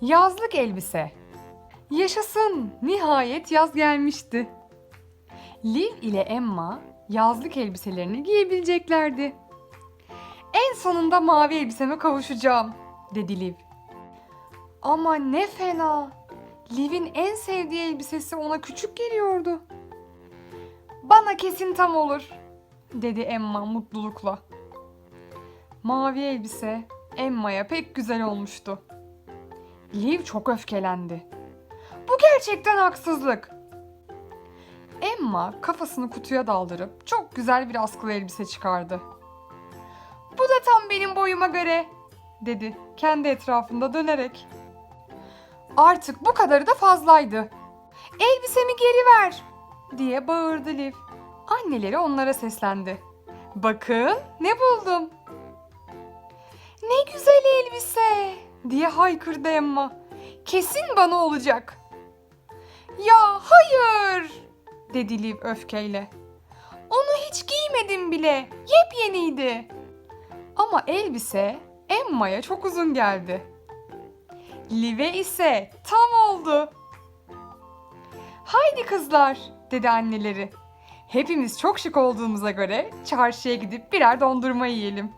Yazlık elbise. Yaşasın, nihayet yaz gelmişti. Liv ile Emma yazlık elbiselerini giyebileceklerdi. En sonunda mavi elbiseme kavuşacağım, dedi Liv. Ama ne fena. Liv'in en sevdiği elbisesi ona küçük geliyordu. Bana kesin tam olur, dedi Emma mutlulukla. Mavi elbise Emma'ya pek güzel olmuştu. Liv çok öfkelendi. Bu gerçekten haksızlık. Emma kafasını kutuya daldırıp çok güzel bir askılı elbise çıkardı. Bu da tam benim boyuma göre, dedi kendi etrafında dönerek. Artık bu kadarı da fazlaydı. Elbisemi geri ver, diye bağırdı Liv. Anneleri onlara seslendi. Bakın ne buldum. Ne güzel elbise diye haykırdı Emma. Kesin bana olacak. Ya hayır dedi Liv öfkeyle. Onu hiç giymedim bile. Yepyeniydi. Ama elbise Emma'ya çok uzun geldi. Liv'e ise tam oldu. Haydi kızlar dedi anneleri. Hepimiz çok şık olduğumuza göre çarşıya gidip birer dondurma yiyelim.